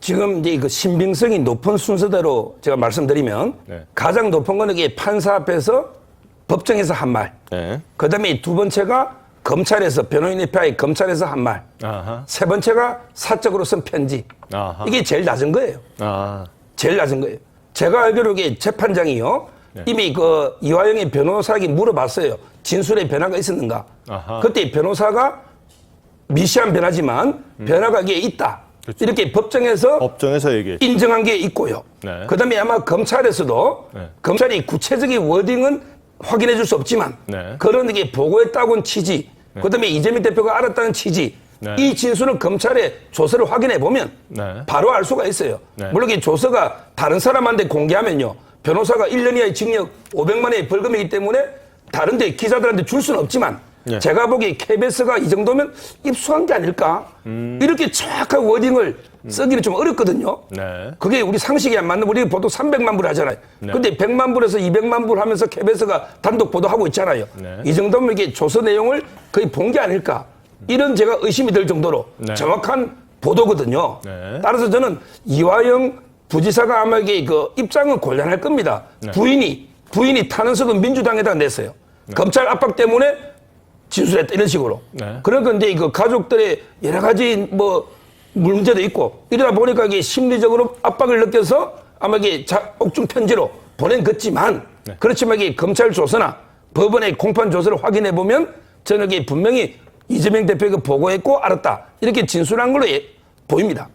지금 이제 그 신빙성이 높은 순서대로 제가 말씀드리면 네. 가장 높은 거는 이게 판사 앞에서 법정에서 한 말. 네. 그다음에 두 번째가 검찰에서 변호인 협회의 검찰에서 한 말. 아하. 세 번째가 사적으로 쓴 편지. 아하. 이게 제일 낮은 거예요. 아. 제일 낮은 거예요. 제가 알기로 이게 재판장이요. 네. 이미 그 이화영의 변호사에게 물어봤어요. 진술에 변화가 있었는가. 아하. 그때 변호사가 미시한 변화지만 변화가 이게 있다. 음. 그렇죠. 이렇게 법정에서 법정에서. 인정한 게 있고요. 네. 그다음에 아마 검찰에서도 네. 검찰이 구체적인 워딩은 확인해 줄 수 없지만 네. 그런 게 보고했다고는 취지, 그다음에 이재명 대표가 알았다는 취지, 네. 이 진술을 검찰의 조서를 확인해 보면 네. 바로 알 수가 있어요. 네. 물론 이 조서가 다른 사람한테 공개하면요. 변호사가 1년 이하의 징역 500만 원의 벌금이기 때문에 다른 데 기자들한테 줄 수는 없지만 네. 제가 보기에 KBS가 이 정도면 입수한 게 아닐까. 음. 이렇게 정확한 워딩을 쓰기는 좀 어렵거든요. 네. 그게 우리 상식이 안 맞는 우리 보통 300만 불 하잖아요. 네. 근데 100만 불에서 200만 불 하면서 KBS가 단독 보도하고 있잖아요. 네. 이 정도면 이게 조서 내용을 거의 본 게 아닐까. 이런 제가 의심이 들 정도로 네. 정확한 보도거든요. 네. 따라서 저는 이화영 부지사가 아마 이게 그 입장은 곤란할 겁니다. 네. 부인이 부인이 탄원서도 민주당에다 냈어요. 검찰 압박 때문에 진술했다 이런 식으로. 네. 그러니까 이제 그 가족들의 여러 가지 뭐 문제도 있고 이러다 보니까 이게 심리적으로 압박을 느껴서 아마 이게 자, 옥중 편지로 보낸 것지만 네. 그렇지만 이게 검찰 조서나 법원의 공판 조서를 확인해 보면 저는 이게 분명히 이재명 대표가 보고했고 알았다 이렇게 진술한 걸로 예- 보입니다.